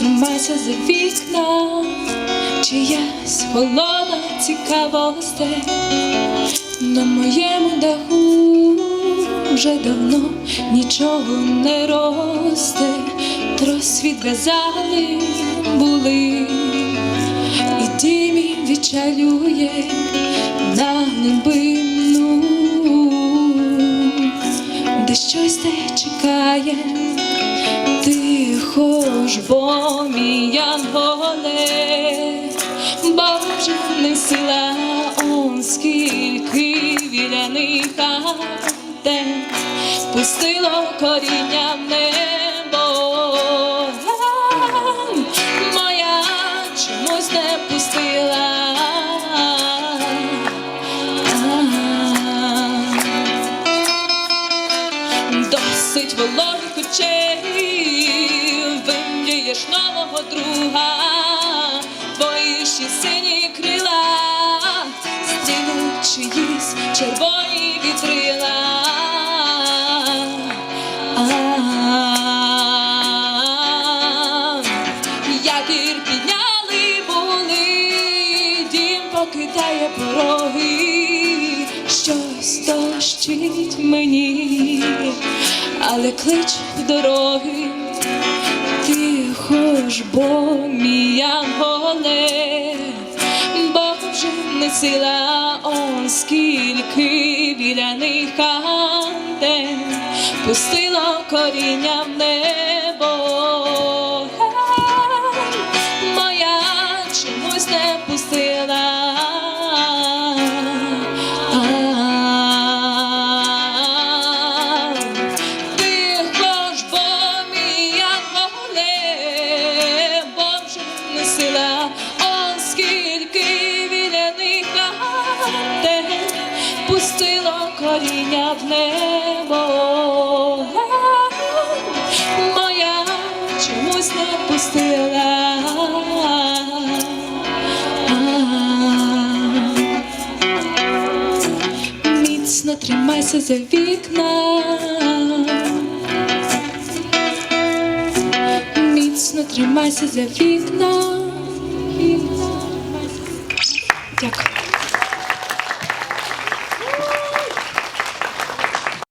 за вікна, чиясь холодна цікавосте на моєму даху вже давно нічого не росте, трос відв'язали були, і тімі відчалює на глибину, де щось те чекає, тихо ж, бо мій янголе, Боже, сила, он скільки віляних хате, пустило коріння в Вологих очей, вимрієш нового друга, твої ще сині крила, стінуть чиїсь червоні вітрила. Якір підняли були, дім покидає пороги, щось дощить мені, але клич дороги, тихо ж, бо мій янголе, Боже, не сила, он скільки віляних антен. Пустило коріння в небо. Сила, он скільки віляних антен пустило коріння в небо. Моя чомусь не пустила. Міцно тримайся за вікна. Міцно тримайся за вікна. Gracias.